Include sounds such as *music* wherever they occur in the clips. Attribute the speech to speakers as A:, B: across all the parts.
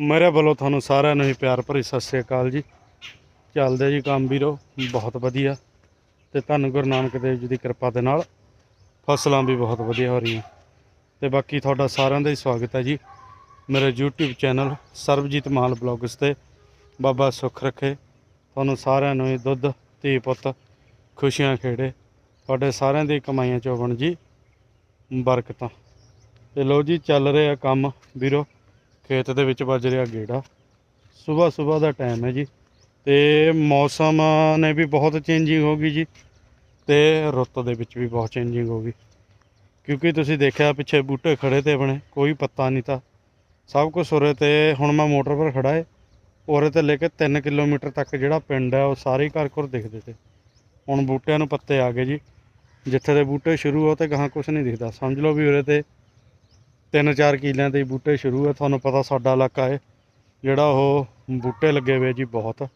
A: ਮੇਰੇ ਵੱਲੋਂ ਤੁਹਾਨੂੰ ਸਾਰਿਆਂ ਨੂੰ ਹੀ ਪਿਆਰ ਭਰੀ ਸਤਿ ਸ੍ਰੀ ਅਕਾਲ ਜੀ। ਚੱਲਦੇ ਜੀ ਕੰਮ ਵੀਰੋ, ਬਹੁਤ ਵਧੀਆ। ਤੇ ਤੁਹਾਨੂੰ ਗੁਰੂ ਨਾਨਕ ਦੇਵ ਜੀ ਦੀ ਕਿਰਪਾ ਦੇ ਨਾਲ ਫਸਲਾਂ ਵੀ ਬਹੁਤ ਵਧੀਆ ਹੋ ਰਹੀਆਂ। ਤੇ ਬਾਕੀ ਤੁਹਾਡਾ ਸਾਰਿਆਂ ਦਾ ਹੀ ਸਵਾਗਤ ਹੈ ਜੀ। ਮੇਰੇ YouTube channel Sarabjit Mal blogs ਤੇ ਬਾਬਾ ਸੁੱਖ ਰੱਖੇ। ਤੁਹਾਨੂੰ ਸਾਰਿਆਂ ਨੂੰ ਹੀ ਦੁੱਧ, ਧੀ ਪੁੱਤ, ਖੁਸ਼ੀਆਂ ਖੇੜੇ। ਤੁਹਾਡੇ ਸਾਰਿਆਂ ਦੀ ਕਮਾਈਆਂ ਚੋਂ ਬਣ ਜੀ। ਬਰਕਤਾਂ। ਤੇ ਲੋ ਜੀ, ਚੱਲ ਰਿਹਾ ਕੰਮ ਵੀਰੋ। ਖੇਤ ਦੇ ਵਿੱਚ ਵੱਜ ਰਿਹਾ ਗੇੜਾ। ਸਵੇਰ ਸਵੇਰ ਦਾ ਟਾਈਮ ਹੈ ਜੀ। ਤੇ ਮੌਸਮ ਨੇ ਵੀ ਬਹੁਤ ਚੇਂਜਿੰਗ ਹੋ ਗਈ ਜੀ। ਤੇ ਰੁੱਤ ਦੇ ਵਿੱਚ ਵੀ ਬਹੁਤ ਚੇਂਜਿੰਗ ਹੋ ਗਈ। ਕਿਉਂਕਿ ਤੁਸੀਂ ਦੇਖਿਆ ਪਿੱਛੇ ਬੂਟੇ ਖੜੇ ਤੇ ਆਪਣੇ, ਕੋਈ ਪੱਤਾ ਨਹੀਂ ਤਾਂ। ਸਭ ਕੁਝ ਉਰੇ ਤੇ, ਹੁਣ ਮੈਂ ਮੋਟਰ ਪਰ ਖੜਾ ਏ। ਉਰੇ ਤੇ ਲੈ ਕੇ 3 ਕਿਲੋਮੀਟਰ ਤੱਕ ਜਿਹੜਾ ਪਿੰਡ ਹੈ, ਉਹ ਸਾਰੇ ਘਰ ਘਰ ਦਿਖਦੇ ਤੇ। ਹੁਣ ਬੂਟਿਆਂ ਨੂੰ ਪੱਤੇ ਆ ਗਏ ਜੀ। ਜਿੱਥੇ ਦੇ ਬੂਟੇ ਸ਼ੁਰੂ ਹੋ ਤੇ ਗਾਹਾਂ ਕੁਝ ਨਹੀਂ ਦਿਖਦਾ। ਸਮਝ ਲਓ ਵੀ ਉਰੇ ਤੇ ਤਿੰਨ ਚਾਰ ਕਿਲਿਆਂ ਦੇ ਹੀ ਬੂਟੇ ਸ਼ੁਰੂ ਹੈ ਤੁਹਾਨੂੰ ਪਤਾ ਸਾਡਾ ਇਲਾਕਾ ਹੈ ਜਿਹੜਾ ਉਹ ਬੂਟੇ ਲੱਗੇ ਹੋਏ ਜੀ ਬਹੁਤ।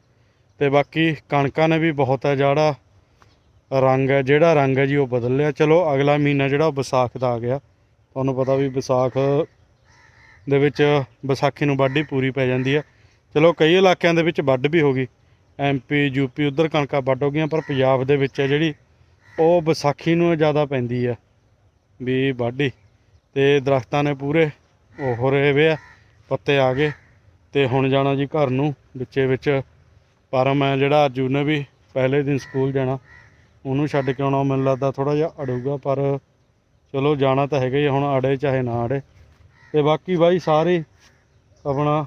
A: ਤੇ ਬਾਕੀ ਕਣਕਾਂ ਨੇ ਵੀ ਬਹੁਤ ਹੈ ਜਿਹੜਾ ਰੰਗ ਹੈ ਜਿਹੜਾ ਰੰਗ ਹੈ ਜੀ ਉਹ ਬਦਲ ਲਿਆ। ਚਲੋ, ਅਗਲਾ ਮਹੀਨਾ ਜਿਹੜਾ ਵਿਸਾਖ ਦਾ ਆ ਗਿਆ। ਤੁਹਾਨੂੰ ਪਤਾ ਵੀ ਵਿਸਾਖ ਦੇ ਵਿੱਚ ਵਿਸਾਖੀ ਨੂੰ ਵਾਢੀ ਪੂਰੀ ਪੈ ਜਾਂਦੀ ਹੈ ਚਲੋ, ਕਈ ਇਲਾਕਿਆਂ ਦੇ ਵਿੱਚ ਵੱਢ ਵੀ ਹੋ ਗਈ। ਐਮਪੀ ਯੂਪੀ ਉਧਰ ਕਣਕਾਂ ਵੱਢ ਹੋ ਗਈਆਂ, ਪਰ ਪੰਜਾਬ ਦੇ ਵਿੱਚ ਹੈ ਜਿਹੜੀ, ਉਹ ਵਿਸਾਖੀ ਨੂੰ ਜ਼ਿਆਦਾ ਪੈਂਦੀ ਹੈ ਵੀ ਵਾਢੀ। ਤੇ ਦਰਖਤਾਂ ਨੇ ਪੂਰੇ ਉਹ ਹੋ ਰਹੇ ਵੇ ਆ ਪੱਤੇ ਆ ਗਏ ਤੇ ਹੁਣ ਜਾਣਾ ਜੀ ਘਰ ਨੂੰ ਵਿੱਚੇ ਵਿੱਚ ਪਰ ਮੈਂ ਜਿਹੜਾ ਅੱਜ ਉਹਨੇ ਵੀ ਪਹਿਲੇ ਦਿਨ ਸਕੂਲ ਜਾਣਾ ਉਹਨੂੰ ਛੱਡ ਕੇ ਆਉਣਾ ਮੈਨੂੰ ਲੱਗਦਾ ਥੋੜਾ ਜਿਹਾ ਅੜੂਗਾ ਪਰ ਚਲੋ ਜਾਣਾ ਤਾਂ ਹੈਗਾ ਹੀ ਆ, ਹੁਣ ਅੜੇ ਚਾਹੇ ਨਾ ਅੜੇ ਤੇ ਬਾਕੀ ਬਾਈ ਸਾਰੇ ਆਪਣਾ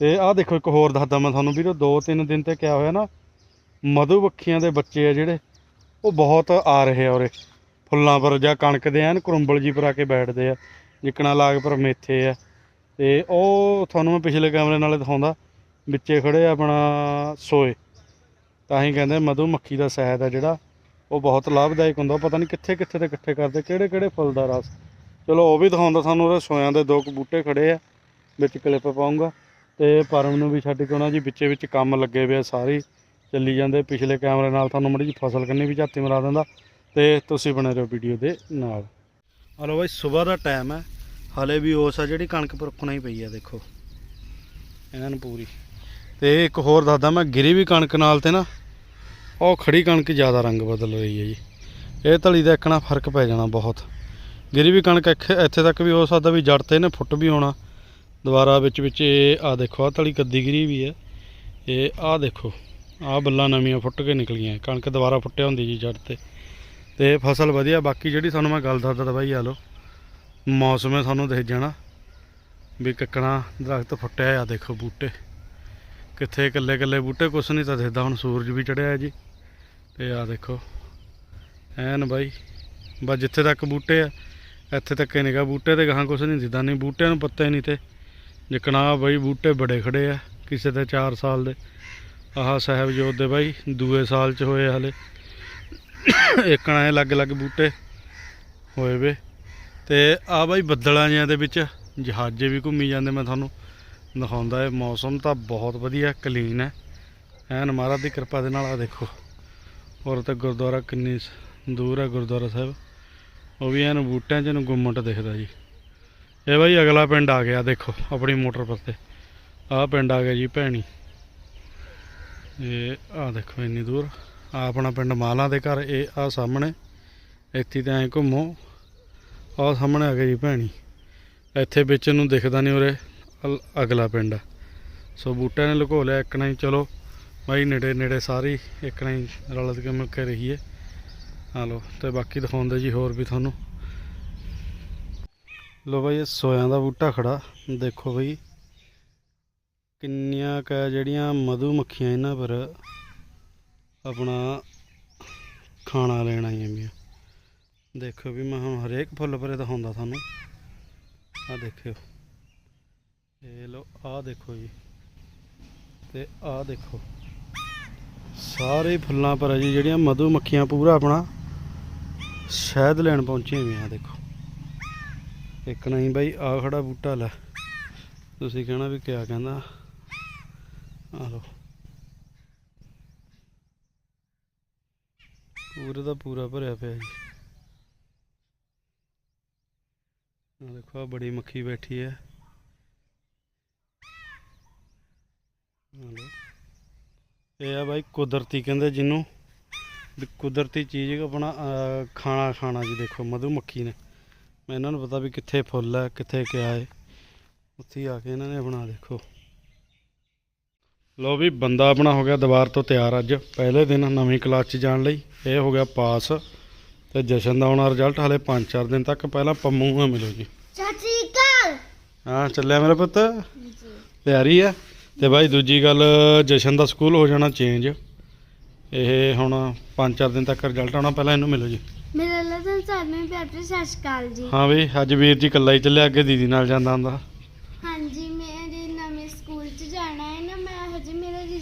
A: ਤੇ ਆਹ ਦੇਖੋ ਇੱਕ ਹੋਰ ਦੱਸਦਾ ਮੈਂ ਤੁਹਾਨੂੰ ਵੀਰੋ ਦੋ ਤਿੰਨ ਦਿਨ ਤੇ ਕਿਆ ਹੋਇਆ ਨਾ ਮਧੂ ਮੱਖੀਆਂ ਦੇ ਬੱਚੇ ਆ ਜਿਹੜੇ ਉਹ ਬਹੁਤ ਆ ਰਹੇ ਆ ਉਰੇ। ਫੁੱਲਾਂ ਪਰ ਜਾਂ ਕਣਕ ਦੇ ਐਨ ਕਰੁੰਬਲ ਜੀ ਪਰ ਆ ਕੇ ਬੈਠਦੇ ਆ, ਜਿਕਣਾ ਲਾਗ ਪਰ ਮੇਥੇ ਆ। ਤੇ ਉਹ ਤੁਹਾਨੂੰ ਮੈਂ ਪਿਛਲੇ ਕੈਮਰੇ ਨਾਲ ਦਿਖਾਉਂਦਾ, ਵਿੱਚੇ ਖੜੇ ਆਪਣਾ ਸੋਏ। ਤਾਂ ਹੀ ਕਹਿੰਦੇ ਮਧੂ ਮੱਖੀ ਦਾ ਸ਼ਹਿਦ ਆ ਜਿਹੜਾ, ਉਹ ਬਹੁਤ ਲਾਭਦਾਇਕ ਹੁੰਦਾ ਪਤਾ ਨਹੀਂ ਕਿੱਥੇ ਕਿੱਥੇ ਤੇ ਇਕੱਠੇ ਕਰਦੇ, ਕਿਹੜੇ ਕਿਹੜੇ ਫੁੱਲ ਦਾ ਰਸ। ਚਲੋ ਉਹ ਵੀ ਦਿਖਾਉਂਦਾ ਸਾਨੂੰ ਉਹਦੇ ਸੋਇਆਂ ਦੇ ਦੋ ਕੁ ਬੂਟੇ ਖੜੇ ਆ, ਵਿੱਚ ਕਲਿੱਪ ਪਾਉਂਗਾ ਤੇ ਪਰਮ ਨੂੰ ਵੀ ਛੱਡ ਕੇ ਉਹਨਾਂ ਜੀ ਵਿੱਚੇ ਵਿੱਚ ਕੰਮ ਲੱਗੇ ਹੋਏ ਆ ਸਾਰੇ, ਚੱਲੀ ਜਾਂਦੇ। ਪਿਛਲੇ ਕੈਮਰੇ ਨਾਲ ਤੁਹਾਨੂੰ ਮੜੀ ਜੀ ਫਸਲ ਕੰਨੀ ਵੀ ਝਾਤੀ ਮਰਾ ਦਿੰਦਾ। ਤੇ ਤੁਸੀਂ ਬਣੇ ਰਹੋ ਵੀਡੀਓ ਦੇ ਨਾਲ। ਹਲੋ ਬਾਈ, ਸਵੇਰ ਦਾ ਟਾਈਮ ਹੈ। ਹਲੇ ਵੀ ਉਸ ਆ ਜਿਹੜੀ ਕਣਕ ਪਰਖਣਾ ਹੀ ਪਈ ਆ, ਦੇਖੋ। ਇਹਨਾਂ ਨੂੰ ਪੂਰੀ। ਤੇ ਇੱਕ ਹੋਰ ਦੱਸਦਾ ਮੈਂ, ਗਿਰੀ ਵੀ ਕਣਕ ਨਾਲ ਤੇ ਨਾ, ਉਹ ਖੜੀ ਕਣਕ ਜ਼ਿਆਦਾ ਰੰਗ ਬਦਲ ਰਹੀ ਹੈ ਜੀ। ਇਹ ਧਲੀ ਦਾ ਇੱਕਣਾ ਫ਼ਰਕ ਪੈ ਜਾਣਾ ਬਹੁਤ। ਗਿਰੀ ਵੀ ਕਣਕ ਇੱਥੇ ਇੱਥੇ ਤੱਕ ਵੀ ਹੋ ਸਕਦਾ ਵੀ ਜੜ ਤੇ ਨੇ ਫੁੱਟ ਵੀ ਹੋਣਾ। ਦੁਬਾਰਾ ਵਿੱਚ ਵਿੱਚ ਇਹ ਆ ਦੇਖੋ ਆ ਧਲੀ ਕੱਦੀ ਗਿਰੀ ਵੀ ਹੈ। ਇਹ ਆ ਦੇਖੋ ਆ ਬੱਲਾਂ ਨਵੀਆਂ ਫੁੱਟ ਕੇ ਨਿਕਲੀਆਂ। ਕਣਕ ਦੁਬਾਰਾ ਫੁੱਟਿਆ ਹੁੰਦੀ ਜੀ ਜੜ ਤੇ। ਤੇ ਫਸਲ ਵਧੀਆ, ਬਾਕੀ ਜਿਹੜੀ ਤੁਹਾਨੂੰ ਮੈਂ ਗੱਲ ਦੱਸਦਾ ਤਾ ਬਾਈ ਆ ਲੋ ਮੌਸਮੇ ਤੁਹਾਨੂੰ ਦੇਖ ਜਾਣਾ, ਵੀ ਕੱਕਣਾ ਦਰਖਤ ਫੁੱਟਿਆ ਆ, ਦੇਖੋ ਬੂਟੇ। ਕਿੱਥੇ ਇਕੱਲੇ ਇਕੱਲੇ ਬੂਟੇ, ਕੁਛ ਨਹੀਂ ਤਾਂ ਦਿਖਦਾ ਹੁਣ ਸੂਰਜ ਵੀ ਚੜਿਆ ਜੀ। ਤੇ ਆ ਦੇਖੋ, ਐਨ ਬਾਈ, ਬਸ ਜਿੱਥੇ ਤੱਕ ਬੂਟੇ ਆ, ਇੱਥੇ ਤੱਕ ਹੀ ਨਿਗਾ ਬੂਟੇ ਤੇ ਗਾਹਾਂ ਕੁਛ ਨਹੀਂ ਦਿਖਦਾ ਨਹੀਂ ਬੂਟਿਆਂ ਨੂੰ ਪੱਤੇ ਨਹੀਂ ਤੇ। ਜਿਕਣਾ ਬਾਈ ਬੂਟੇ ਬੜੇ ਖੜੇ ਆ, ਕਿਸੇ ਦੇ 4 ਸਾਲ ਦੇ। ਆਹ ਸਾਹਿਬਜੋਤ ਦੇ ਬਾਈ, ਦੂਏ ਸਾਲ ਚ ਹੋਏ ਹਲੇ। ਇੱਕਣਾ ਇਹ ਅਲੱਗ-ਅਲੱਗ ਬੂਟੇ ਹੋਏ ਵੇ। ਤੇ ਆ ਬਾਈ ਬੱਦਲਾਂ ਜਿਹਾਂ ਦੇ ਵਿੱਚ ਜਹਾਜ਼ੇ ਵੀ ਘੁੰਮੀ ਜਾਂਦੇ ਮੈਂ ਤੁਹਾਨੂੰ ਦਿਖਾਉਂਦਾ ਹੈ ਮੌਸਮ ਤਾਂ ਬਹੁਤ ਵਧੀਆ ਕਲੀਨ ਹੈ। ਐਨ ਮਹਾਰਾਜ ਦੀ ਕਿਰਪਾ ਦੇ ਨਾਲ ਆ ਦੇਖੋ। ਔਰ ਤੇ ਗੁਰਦੁਆਰਾ ਕਿੰਨੀ ਦੂਰ ਹੈ ਗੁਰਦੁਆਰਾ ਸਾਹਿਬ। ਉਹ ਵੀ ਐਨ ਬੂਟਿਆਂ 'ਚ ਨੂੰ ਗੁੰਮਟ ਦਿਖਦਾ ਜੀ। ਇਹ ਬਾਈ ਅਗਲਾ ਪਿੰਡ ਆ ਗਿਆ ਦੇਖੋ, ਆਪਣੀ ਮੋਟਰ ਪਰ ਤੇ। ਆਹ ਪਿੰਡ ਆ ਗਿਆ ਜੀ ਭੈਣੀ। ਇਹ ਆ ਦੇਖੋ ਇੰਨੀ ਦੂਰ। ਆਪਣਾ ਪਿੰਡ ਮਾਲਾਂ ਦੇ ਘਰ, ਇਹ ਆ ਸਾਹਮਣੇ। ਇੱਥੇ ਤਾਂ ਐਂ ਘੁੰਮੋ। ਆਹ ਸਾਹਮਣੇ ਆ ਗਿਆ ਜੀ ਭੈਣੀ। ਇੱਥੇ ਵਿੱਚ ਨੂੰ ਦਿਖਦਾ ਨਹੀਂ ਉਰੇ। ਅਲ- ਅਗਲਾ ਪਿੰਡ। ਆ। ਸੋ ਬੂਟਿਆਂ ਨੇ ਲੁਕੋ ਲਿਆ, ਇੱਕ ਨਾ ਹੀ ਚਲੋ। ਬਾਈ, ਨੇੜੇ ਨੇੜੇ ਸਾਰੀ, ਇੱਕ ਨਾ ਹੀ ਰਲ ਕੇ ਮਿਲ ਕੇ ਰਹੀਏ। ਆ ਲੋ ਤੇ ਬਾਕੀ ਦਿਖਾਉਂਦੇ ਜੀ ਹੋਰ ਵੀ ਤੁਹਾਨੂੰ। ਲੋ ਬਾਈ, ਇਹ ਸੋਇਆਂ ਦਾ ਬੂਟਾ ਖੜਾ। ਦੇਖੋ ਬਈ, ਕਿੰਨੀਆਂ ਕ ਜਿਹੜੀਆਂ ਮਧੂ ਮੱਖੀਆਂ ਇਹਨਾਂ ਪਰ। ਆਪਣਾ ਖਾਣਾ ਲੈਣ ਆਈਆਂ ਵੀਆਂ ਦੇਖੋ ਵੀ ਮੈਂ ਹੁਣ ਹਰੇਕ ਫੁੱਲ ਪਰੇ ਦਿਖਾਉਂਦਾ ਤੁਹਾਨੂੰ। ਆ ਦੇਖਿਓ। ਇਹ ਲੋ ਆਹ ਦੇਖੋ ਜੀ। ਤੇ ਆਹ ਦੇਖੋ। ਸਾਰੇ ਫੁੱਲਾਂ ਪਰ ਆ ਜੀ, ਜਿਹੜੀਆਂ ਮਧੂ ਮੱਖੀਆਂ ਪੂਰਾ ਆਪਣਾ ਸ਼ਹਿਦ ਲੈਣ ਪਹੁੰਚੀਆਂ ਹੋਈਆਂ ਦੇਖੋ। ਇੱਕ ਨਹੀਂ ਬਾਈ ਆ ਖੜਾ ਬੂਟਾ ਲੈ। ਤੁਸੀਂ ਕਹਿਣਾ ਵੀ ਕਿਆ ਕਹਿੰਦਾ? ਆ ਲੋ ਪੂਰਾ ਦਾ ਪੂਰਾ ਭਰਿਆ ਪਿਆ ਜੀ। ਆ ਦੇਖੋ ਆ ਬੜੀ ਮੱਖੀ ਬੈਠੀ ਹੈ। ਇਹ ਆ ਬਾਈ ਕੁਦਰਤੀ, ਕਹਿੰਦੇ ਜਿਹਨੂੰ ਕੁਦਰਤੀ ਚੀਜ਼ ਆਪਣਾ ਖਾਣਾ ਖਾਣਾ ਜੀ ਦੇਖੋ, ਮਧੂ ਮੱਖੀ ਨੇ। ਮੈਂ ਇਹਨਾਂ ਨੂੰ ਪਤਾ ਵੀ ਕਿੱਥੇ ਫੁੱਲ ਹੈ, ਕਿੱਥੇ ਕਿਆ ਹੈ। ਉੱਥੇ ਆ ਕੇ ਇਹਨਾਂ ਨੇ ਬਣਾ ਦੇਖੋ। ਲੋ ਵੀ ਬੰਦਾ ਆਪਣਾ ਹੋ ਗਿਆ ਦੁਬਾਰ ਤੋਂ ਤਿਆਰ ਅੱਜ। ਪਹਿਲੇ ਦਿਨ ਨਵੀਂ ਕਲਾਸ 'ਚ ਜਾਣ ਲਈ ਇਹ ਹੋ ਗਿਆ ਪਾਸ। ਤੇ ਜਸ਼ਨ ਦਾ ਆਉਣਾ ਰਿਜ਼ਲਟ ਹਲੇ 5-4 ਦਿਨ ਤੱਕ ਪਹਿਲਾਂ ਪੰਮੂ ਨੂੰ ਮਿਲੋ ਜੀ।
B: ਚਾਚੀ ਕਾਲ
A: ਹਾਂ ਚੱਲਿਆ ਮੇਰਾ ਪੁੱਤ? ਤਿਆਰੀ ਆ? ਤੇ ਬਾਈ ਦੂਜੀ ਗੱਲ ਜਸ਼ਨ ਦਾ ਸਕੂਲ ਹੋ ਜਾਣਾ ਚੇਂਜ ਇਹ ਹੁਣ 5-4 ਦਿਨ ਤੱਕ ਰਿਜ਼ਲਟ ਆਉਣਾ ਪਹਿਲਾਂ ਇਹਨੂੰ ਮਿਲੋ ਜੀ।
B: ਮੇਰਾ ਲਸਨ ਸਾਹਮਣੇ ਪਿਆਰ ਤੇ ਸਤਿ ਸ਼੍ਰੀ ਅਕਾਲ ਜੀ।
A: ਹਾਂ ਬਈ ਅੱਜ ਵੀਰ ਜੀ ਇਕੱਲਾ ਹੀ ਚੱਲਿਆ ਅੱਗੇ ਦੀਦੀ ਨਾਲ ਜਾਂਦਾ ਹੁੰਦਾ।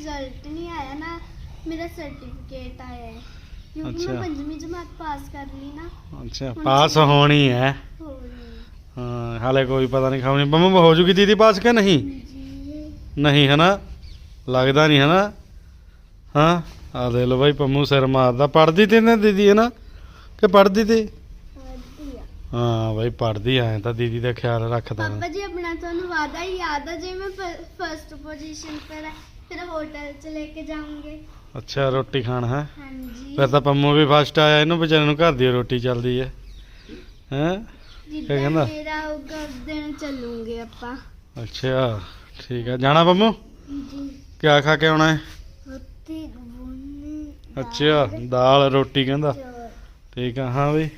B: ਰਿਜ਼ਲਟ ਨਹੀਂ ਆਇਆ ਨਾ ਮੇਰਾ ਸਰਟੀਫਿਕੇਟ ਆਇਆ ਹੈ। ਕਿਉਂਕਿ
A: ਅੱਛਾ।
B: ਮੈਂ ਪੰਜਵੀਂ ਜਮਾਤ ਪਾਸ ਕਰ ਲਈ ਨਾ।
A: ਅੱਛਾ ਪਾਸ ਹੋਣੀ ਹੈ। ਹਾਂ। ਹਾਲੇ ਕੋਈ ਪਤਾ ਨਹੀਂ ਖਾਣੀ ਪੰਮੂ ਹੋ ਜੂਗੀ ਦੀਦੀ ਪਾਸ ਕਿ ਨਹੀਂ?
B: ਜੀ
A: ਨਹੀਂ ਹੈ ਨਾ ਲੱਗਦਾ ਨਹੀਂ ਹੈ ਨਾ ਹਾਂ? ਆ ਦੇ ਲੋ ਬਾਈ ਪੰਮੂ ਸਿਰ ਮਾਰਦਾ। ਪੜਦੀ ਤੇ ਨਾ ਦੀਦੀ ਹੈ ਨਾ ਕਿ ਪੜਦੀ ਤੇ?
B: ਵਧੀਆ
A: ਹਾਂ ਬਾਈ ਪੜਦੀ ਐ ਤਾਂ ਦੀਦੀ ਦਾ ਖਿਆਲ ਰੱਖਦਾ।
B: ਪਾਪਾ ਜੀ ਆਪਣਾ ਤੁਹਾਨੂੰ ਵਾਦਾ ਯਾਦ ਹੈ ਜੇ ਮੈਂ ਫਰਸਟ ਪੋਜੀਸ਼ਨ ਪਰ ਫਿਰ ਹੋਟਲ ਚ ਲੈ ਕੇ ਜਾਉਂਗੇ
A: ਅੱਛਾ ਰੋਟੀ ਖਾਣ ਹੈ?
B: ਹਾਂਜੀ।
A: ਫਿਰ ਤਾਂ ਪੰਮੂ ਵੀ ਫਸਟ ਆਇਆ ਇਹਨੂੰ ਵਿਚਾਰੇ ਨੂੰ ਘਰ ਦੀ ਰੋਟੀ ਚੱਲਦੀ ਹੈ। ਹੈ?
B: ਜਿੱਦਾਂ
A: ਕਹਿੰਦਾ?
B: ਮੇਰਾ ਹੋਊਗਾ ਉਸ ਦਿਨ ਚੱਲੂਗੇ ਆਪਾਂ।
A: ਅੱਛਾ ਠੀਕ ਹੈ। ਜਾਣਾ ਪੰਮੂ?
B: ਜੀ
A: ਕਿਆ ਖਾ ਕੇ ਆਉਣਾ ਹੈ?
B: ਰੋਟੀ ਬੁੰਨੀ
A: ਅੱਛਾ ਦਾਲ। ਰੋਟੀ ਕਹਿੰਦਾ। ਠੀਕ ਆ ਹਾਂ ਬਈ।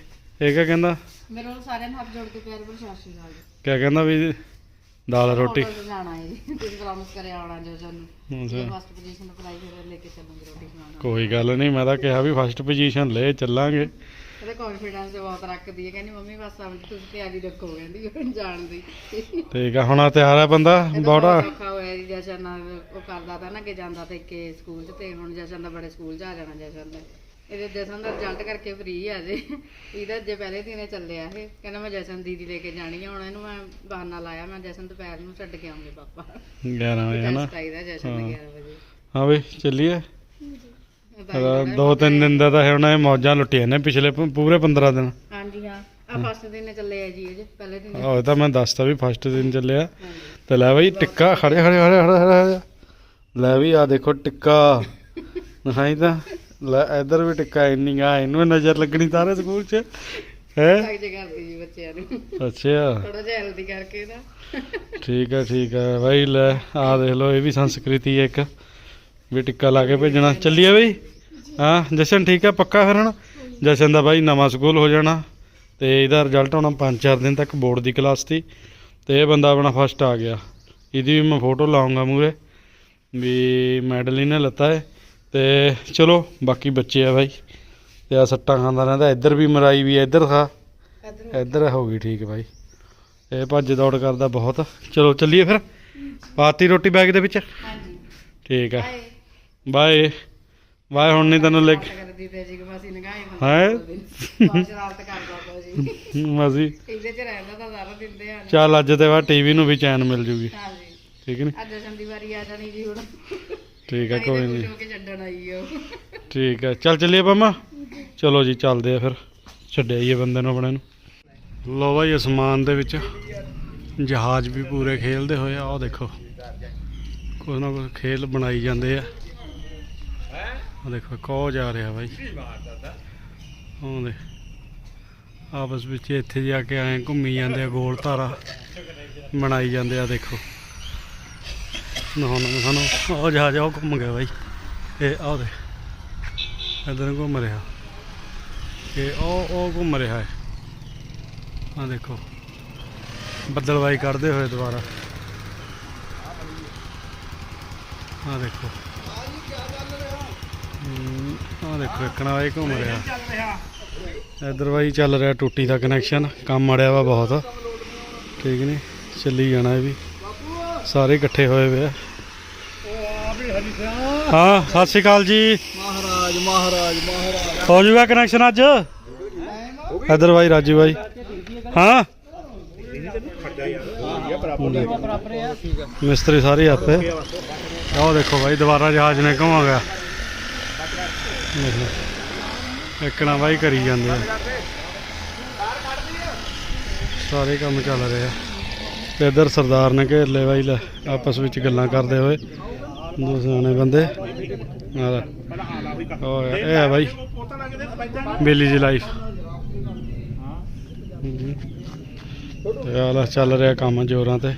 A: ਇਹ ਕਿਆ ਕਹਿੰਦਾ?
C: ਮੇਰੇ ਵੱਲ ਸਾਰਿਆਂ ਨੂੰ ਹੱਥ ਜੋੜ ਕੇ ਪਿਆਰ ਪ੍ਰਸ਼ਾਸਨ ਨਾਲ
A: ਕਿਆ ਕਹਿੰਦਾ ਵੀ ਦਾਲ ਰੋਟੀ।
C: ਹੋਟਲ 'ਚ ਜਾਣਾ ਹੈ ਜੀ। ਤੁਸੀਂ ਪ੍ਰੋਮਿਸ ਕਰਿਆ ਆਉਣਾ ਜੋ ਤੁਹਾਨੂੰ ਜੇ
A: ਅੱਛਾ
C: ਫਸਟ ਪੋਜੀਸ਼ਨ ਅਪਲਾਈ ਫਿਰ ਲੈ ਕੇ ਚੱਲੂਗੇ ਰੋਟੀ ਖਵਾਉਣਾ
A: ਕੋਈ ਗੱਲ ਨਹੀਂ ਮੈਂ ਤਾਂ ਕਿਹਾ ਵੀ ਫਸਟ ਪੋਜੀਸ਼ਨ ਲੈ ਚੱਲਾਂਗੇ।
C: ਇਹਦਾ ਕੌਨਫੀਡੈਂਸ ਬਹੁਤ ਰੱਖਦੀ ਹੈ। ਕਹਿੰਦੀ ਮੰਮੀ ਬਸ ਸਮਝ ਤੁਸੀਂ ਤਿਆਰੀ ਰੱਖੋ ਕਹਿੰਦੀ ਹੁਣ ਜਾਣ ਦੀ।
A: ਠੀਕ ਆ ਹੁਣ ਤਿਆਰ ਆ ਬੰਦਾ
C: ਤਾਂ
A: ਬੜਾ।
C: ਔਖਾ ਹੋਇਆ ਜੀ ਜਸ਼ਨ ਨਾਲ ਉਹ ਕਰਦਾ ਤਾਂ ਨਾ ਕਿ ਜਾਂਦਾ ਤੇ ਕਿ ਸਕੂਲ 'ਚ ਤੇ ਹੁਣ ਜਸ਼ਨ ਦਾ ਬੜੇ ਸਕੂਲ ਆ ਜਾਣਾ ਜਸ਼ਨ ਦਾ। ਇਹਦੇ ਜਸ਼ਨ ਦਾ ਰਿਜ਼ਲਟ ਕਰਕੇ ਫ੍ਰੀ ਆ ਜੇ। ਇਹਦਾ ਜੇ ਪਹਿਲੇ ਦਿਨੇ ਚੱਲਿਆ ਇਹ। ਕਹਿੰਦਾ ਮੈਂ ਜਸ਼ਨ ਦੀਦੀ ਲੈ ਕੇ ਜਾਣੀ ਆ ਹੁਣ ਇਹਨੂੰ ਮੈਂ ਬਹਾਨਾ ਲਾਇਆ ਮੈਂ ਜਸ਼ਨ ਦੁਪਹਿਰ ਨੂੰ ਛੱਡ ਕੇ ਆਉਂਗੇ ਪਾਪਾ।
A: 11 ਵਜੇ ਨਾ
C: ਟੈਸਟ ਆਈਦਾ ਜਸ਼ਨ ਦਾ 11 ਵਜੇ।
A: ਹਾਂ ਬਈ ਚੱਲੀਏ?
C: ਹੀ
A: ਦੋ ਤਿੰਨ ਦਿਨ ਦਾ ਤਾਂ ਹੁਣ ਇਹ ਮੌਜਾਂ ਲੁੱਟੀਆਂ ਨੇ ਪਿਛਲੇ ਪੂਰੇ 15 ਦਿਨ।
C: ਹਾਂਜੀ ਹਾਂ। ਆ ਫਸਟ ਦਿਨ ਚੱਲੇ ਆ ਜੀ ਇਹ ਪਹਿਲੇ ਦਿਨ
A: ਇਹ ਤਾਂ ਮੈਂ ਦੱਸਤਾ ਵੀ ਫਸਟ ਦਿਨ ਚੱਲਿਆ।
C: ਹਾਂਜੀ।
A: ਤੇ ਲੈ ਬਈ ਟਿੱਕਾ ਖੜੇ ਖੜੇ ਖੜੇ ਖੜੇ ਖੜੇ ਲੈ ਵੀ ਆ ਦੇਖੋ ਟਿੱਕਾ। *laughs* ਦਿਖਾਈ ਤਾਂ। ਲੈ ਇੱਧਰ ਵੀ ਟਿੱਕਾ ਇੰਨੀ ਆ ਇਹਨੂੰ ਵੀ ਨਜ਼ਰ ਲੱਗਣੀ ਸਾਰੇ ਸਕੂਲ 'ਚ ਹੈ?
C: ਲੱਗ ਜੇ ਕਰਦੀ ਜੀ ਬੱਚਿਆਂ ਨੂੰ।
A: ਅੱਛਾ।
C: ਥੋੜਾ ਜਿਹਾ ਹੈਲਦੀ ਕਰਕੇ ਨਾ।
A: ਠੀਕ ਹੈ ਠੀਕ ਹੈ ਬਾਈ ਲੈ ਆ ਦੇਖ ਲਓ ਇਹ ਵੀ ਸੰਸਕ੍ਰਿਤੀ ਹੈ ਇੱਕ। ਵੀ ਟਿੱਕਾ ਲਾ ਕੇ ਭੇਜਣਾ। ਚੱਲੀਏ ਬਈ? ਹਾਂ ਜਸ਼ਨ ਠੀਕ ਹੈ ਪੱਕਾ ਫਿਰ ਹੁਣ? ਜਸ਼ਨ ਦਾ ਬਾਈ ਨਵਾਂ ਸਕੂਲ ਹੋ ਜਾਣਾ। ਤੇ ਇਹਦਾ ਰਿਜ਼ਲਟ ਆਉਣਾ 5-4 ਦਿਨ ਤੱਕ ਬੋਰਡ ਦੀ ਕਲਾਸ ਦੀ। ਤੇ ਇਹ ਬੰਦਾ ਆਪਣਾ ਫਸਟ ਆ ਗਿਆ। ਇਹਦੀ ਵੀ ਮੈਂ ਫੋਟੋ ਲਾਉਂਗਾ ਮੂਰੇ ਵੀ ਮੈਡਲ ਇਹਨੇ ਲੱਤਾ ਹੈ। ਤੇ ਚਲੋ ਬਾਕੀ ਬੱਚੇ ਆ ਬਾਈ। ਤੇ ਆ ਸੱਟਾਂ ਖਾਂਦਾ ਰਹਿੰਦਾ। ਇੱਧਰ ਵੀ ਮਰਾਈ ਵੀ ਇੱਧਰ ਖਾ।
C: ਇਧਰ
A: ਹੋ ਗਈ ਠੀਕ ਬਾਈ। ਇਹ ਭੱਜ ਦੌੜ ਕਰਦਾ ਬਹੁਤ। ਚਲੋ ਚੱਲੀਏ ਫਿਰ। ਪਾਤੀ ਰੋਟੀ ਬੈਗ ਦੇ ਵਿੱਚ?
C: ਹਾਂਜੀ।
A: ਠੀਕ
C: ਹਾਏ
A: ਬਾਏ। ਬਾਏ। ਹੁਣ ਨਹੀਂ ਤੈਨੂੰ ਲੈ ਕੇ
C: ਕਰਦੀ ਤੇ ਜੀ ਮਾਸੀ ਨਗਾਏ
A: ਹੈਂ?
C: ਬਹੁਤ ਸ਼ਰਾਰਤ ਕਰਦਾ ਤਾ ਜੀ
A: ਮਾਸੀ।
C: ਇਹਦੇ ਚ ਰਹਿੰਦਾ ਤਾਂ ਸਾਰਾ ਦਿਨ ਦੇ ਆ।
A: ਚੱਲ ਅੱਜ ਤੇ ਬਾਅਦ ਟੀਵੀ ਨੂੰ ਵੀ ਚੈਨ ਮਿਲ ਜੂਗੀ।
C: ਹਾਂਜੀ।
A: ਠੀਕ ਨਹੀਂ?
C: ਅੱਜ ਜਸ਼ਨ ਦੀ ਵਾਰੀ ਆ ਜਾਣੀ ਜੀ ਹੁਣ।
A: ਠੀਕ ਹੈ ਕੋਈ ਨਹੀਂ
C: ਖੁਸ਼ ਹੋ ਕੇ ਛੱਡਣ ਆਈ ਉਹ
A: ਠੀਕ ਹੈ ਚੱਲ ਚੱਲੀਏ ਪੰਮਾ। ਚਲੋ ਜੀ ਚੱਲਦੇ ਆ ਫਿਰ। ਛੱਡਿਆ ਹੀ ਬੰਦੇ ਨੂੰ ਆਪਣੇ ਨੂੰ। ਲੋ ਬਾਈ ਅਸਮਾਨ ਦੇ ਵਿੱਚ ਜਹਾਜ਼ ਵੀ ਪੂਰੇ ਖੇਲਦੇ ਹੋਏ ਆ। ਉਹ ਦੇਖੋ ਕੁਛ ਨਾ ਕੁਛ ਖੇਲ ਬਣਾਈ ਜਾਂਦੇ ਆ। ਉਹ ਦੇਖੋ ਕੋ ਜਾ ਰਿਹਾ ਬਾਈ। ਉਹ ਦੇ ਆਪਸ ਵਿੱਚ ਇੱਥੇ ਜਾ ਕੇ ਐਂ ਘੁੰਮੀ ਜਾਂਦੇ ਆ ਗੋਲ ਧਾਰਾ ਬਣਾਈ ਜਾਂਦੇ ਆ ਦੇਖੋ। ਨਾ ਨਾ, ਸਾਨੂੰ ਉਹ ਜਹਾਜ਼ ਉਹ ਘੁੰਮ ਗਿਆ ਬਾਈ। ਇਹ ਆਹ ਦੇ ਇਧਰ ਘੁੰਮ ਰਿਹਾ। ਇਹ ਉਹ ਉਹ ਘੁੰਮ ਰਿਹਾ ਹੈ। ਆ ਦੇਖੋ, ਬੱਦਲਵਾਈ ਕਰਦੇ ਹੋਏ ਦੁਬਾਰਾ। ਆ ਦੇਖੋ। ਆ ਦੇਖੋ ਇੱਕਣਾ ਵਾਈ ਘੁੰਮ ਰਿਹਾ। ਇਧਰ ਵਾਈ ਚੱਲ ਰਿਹਾ ਟੂਟੀ ਦਾ ਕਨੈਕਸ਼ਨ ਕੰਮ ਅੜਿਆ ਵਾ ਬਹੁਤ। ਠੀਕ ਨਹੀਂ ਚੱਲੀ ਜਾਣਾ ਇਹ ਵੀ। ਸਾਰੇ ਇਕੱਠੇ ਹੋਏ ਵੇ ਆ। ਹਾਂ ਸਤਿ ਸ਼੍ਰੀ ਅਕਾਲ ਜੀ।
D: ਮਹਾਰਾਜ ਮਹਾਰਾਜ ਮਹਾਰਾਜ।
A: ਹੋ ਜਾਊਗਾ ਕਨੈਕਸ਼ਨ ਅੱਜ? ਇਧਰ ਬਾਈ ਰਾਜੂ ਬਾਈ। ਹਾਂ? ਮਿਸਤਰੀ ਸਾਰੇ ਆਪੇ। ਆਹ ਦੇਖੋ ਬਾਈ ਦੁਬਾਰਾ ਜਹਾਜ਼ ਨੇ ਘੁਮਾ ਗਿਆ। ਇੱਕਣਾ ਬਾਈ ਕਰੀ ਜਾਂਦੇ ਆ। ਸਾਰੇ ਕੰਮ ਚੱਲ ਰਹੇ ਆ। ਤੇ ਇਧਰ ਸਰਦਾਰ ਨੇ ਘੇਰ ਲਏ ਬਾਈ ਲੈ ਆਪਸ ਵਿੱਚ ਗੱਲਾਂ ਕਰਦੇ ਹੋਏ। ਦੋ ਸਿਆਣੇ ਬੰਦੇ। ਆ ਲੈ। ਇਹ ਹੈ ਬਾਈ। ਬੇਲੀ ਦੀ ਲਾਈਫ ਤੇ ਆ ਚੱਲ ਰਿਹਾ ਕੰਮ ਜੋਰਾਂ ਤੇ।